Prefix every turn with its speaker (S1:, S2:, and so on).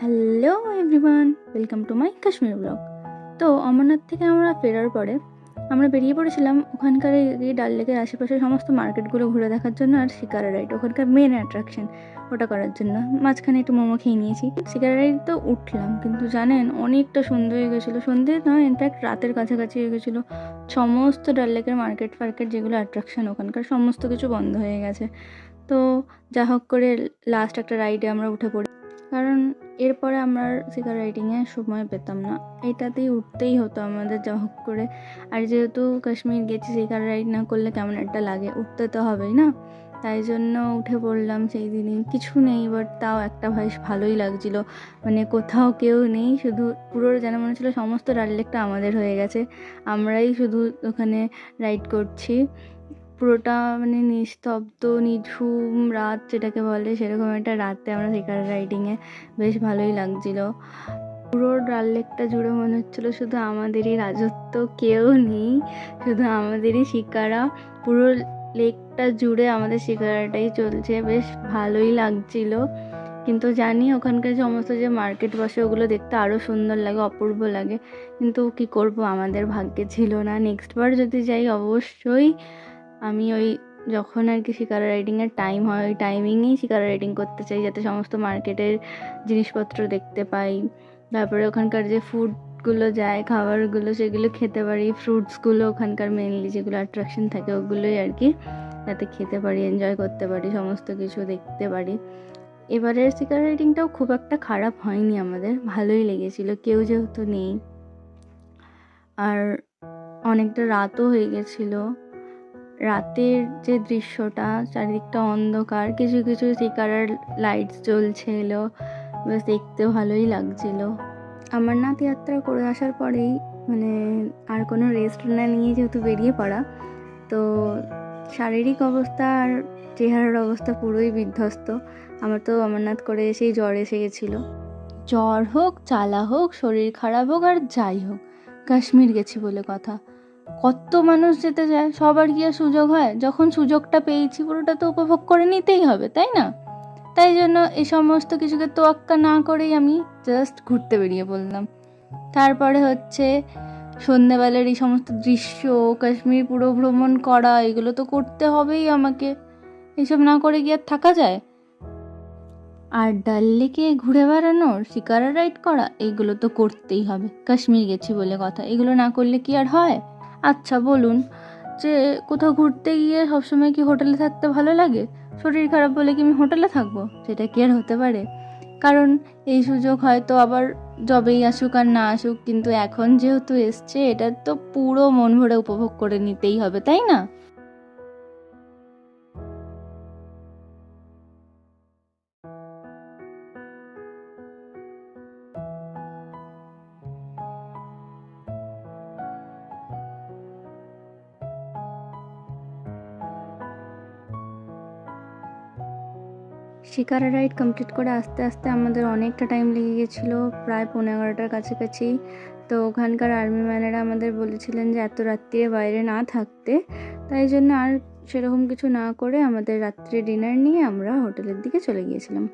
S1: Hello everyone, welcome to my Kashmir blog. তো অমরনাথ থেকে আমরা ফেরার পরে আমরা বেরিয়ে পড়েছিলাম ওখানকার এই ডাল লেকের আশেপাশে সমস্ত মার্কেটগুলো ঘুরে দেখার জন্য আর শিকারা রাইড, ওখানকার মেন অ্যাট্রাকশন ওটা করার জন্য। মাঝখানে একটু মোমো খেয়ে নিয়েছি। শিকারা রাইড তো উঠলাম, কিন্তু জানেন অনেকটা সন্ধে হয়ে গেছিল। সন্ধে নয় ইনফ্যাক্ট রাতের কাছাকাছি হয়ে গেছিল। সমস্ত ডাল লেকের মার্কেট ফার্কেট যেগুলো অ্যাট্রাকশন ওখানকার সমস্ত কিছু বন্ধ হয়ে গেছে। তো যা হোক করে লাস্ট একটা রাইডে আমরা উঠে পড়ি। কারণ এরপরে আমরা শিকার রাইডিংয়ে সময় পেতাম না। এটাতেই উঠতেই হতো আমাদের যা হোক করে। আর যেহেতু কাশ্মীর গেছি শিকার রাইড না করলে কেমন একটা লাগে? উঠতে তো হবেই না। তাই জন্য উঠে পড়লাম সেই দিনই। কিছু নেই বাট তাও একটা ভাই ভালোই লাগছিল। মানে কোথাও কেউ নেই, শুধু পুরো যেন মনে হচ্ছিল সমস্ত লেকটা আমাদের হয়ে গেছে। আমরাই শুধু ওখানে রাইড করছি। পুরোটা মানে নিস্তব্ধ, নিঝুম রাত যেটাকে বলে, সেরকম একটা রাতে আমরা শিকার রাইডিংয়ে বেশ ভালোই লাগছিল। পুরো ডাল লেকটা জুড়ে মনে হচ্ছিল শুধু আমাদেরই রাজত্ব, কেউ নেই, শুধু আমাদেরই শিকারা পুরো লেকটা জুড়ে আমাদের শিকারাটাই চলছে, বেশ ভালোই লাগছিল। কিন্তু জানি ওখানকার সমস্ত যে মার্কেট বসে, ওগুলো দেখতে আরও সুন্দর লাগে, অপূর্ব লাগে। কিন্তু কি করব, আমাদের ভাগ্যে ছিল না। নেক্সট বার যদি যাই, অবশ্যই আমি ওই যখন আর কি শিকারা রাইডিংয়ের টাইম হয়, ওই টাইমিংয়েই শিকারা রাইডিং করতে চাই যাতে সমস্ত মার্কেটের জিনিসপত্র দেখতে পাই। তারপরে ওখানকার যে ফুডগুলো যায়, খাবারগুলো সেগুলো খেতে পারি ফ্রুটসগুলো ওখানকার মেনলি যেগুলো অ্যাট্রাকশন থাকে ওগুলোই আর কি যাতে খেতে পারি এনজয় করতে পারি, সমস্ত কিছু দেখতে পারি। এবারের শিকার রাইডিংটাও খুব একটা খারাপ হয়নি আমাদের, ভালোই লেগেছিলো, কেউ যেহেতু নেই। আর অনেকটা রাতও হয়ে গেছিল। রাতের যে দৃশ্যটা, চারিদিকটা অন্ধকার, কিছু কিছু শিকারার লাইটস জ্বলছিল, বেশ দেখতে ভালোই লাগছিল। অমরনাথ যাত্রা করে আসার পরেই মানে আর কোনো রেস্ট না নিয়ে যেহেতু বেরিয়ে পড়া, তো শারীরিক অবস্থা আর চেহারার অবস্থা পুরোই বিধ্বস্ত। আমার তো অমরনাথ করে এসেই জ্বর এসে গেছিল। জ্বর হোক চালা হোক, শরীর খারাপ হোক আর যাই হোক, কাশ্মীর গেছি বলে কথা। কত মানুষ যেতে যায়, সবার আর সুযোগ হয়। যখন সুযোগটা পেয়েছি, পুরোটা তো উপভোগ করে নিতেই হবে, তাই না? তাই জন্য এই সমস্ত কিছুকে তোয়াক্কা না করেই আমি জাস্ট ঘুরতে বেরিয়ে পড়লাম। তারপরে হচ্ছে সন্ধ্যেবেলার এই সমস্ত দৃশ্য, কাশ্মীর পুরো ভ্রমণ করা, এগুলো তো করতে হবেই আমাকে। এইসব না করে কি আর থাকা যায়? আর ডাল লেকে ঘুরে বেড়ানোর, শিকারা রাইড করা, এগুলো তো করতেই হবে। কাশ্মীর গেছি বলে কথা, এগুলো না করলে কি আর হয়? আচ্ছা বলুন। যে কোথাও ঘুরতে গিয়ে সবসময় কি হোটেলে থাকতে ভালো লাগে? শরীর খারাপ বলে কি আমি হোটেলে থাকব? সেটা কি আর হতে পারে? কারণ এই সুযোগ হয়তো আবার যবেই আসুক আর না আসুক, কিন্তু এখন যেহেতু এসছে, এটা তো পুরো মন ভরে উপভোগ করে নিতেই হবে, তাই না? শিকারা রাইড কমপ্লিট করে আস্তে আস্তে আমাদের অনেকটা টাইম লেগে গেছিল, প্রায় পনেরো এগারোটার কাছাকাছি। তো ওখানকার আর্মি ম্যানেরা আমাদের বলেছিলেন যে, এত রাত্রিরে বাইরে না থাকতে। তাই জন্য আর সেরকম কিছু না করে আমাদের রাত্রে ডিনার নিয়ে আমরা হোটেলের দিকে চলে গিয়েছিলাম।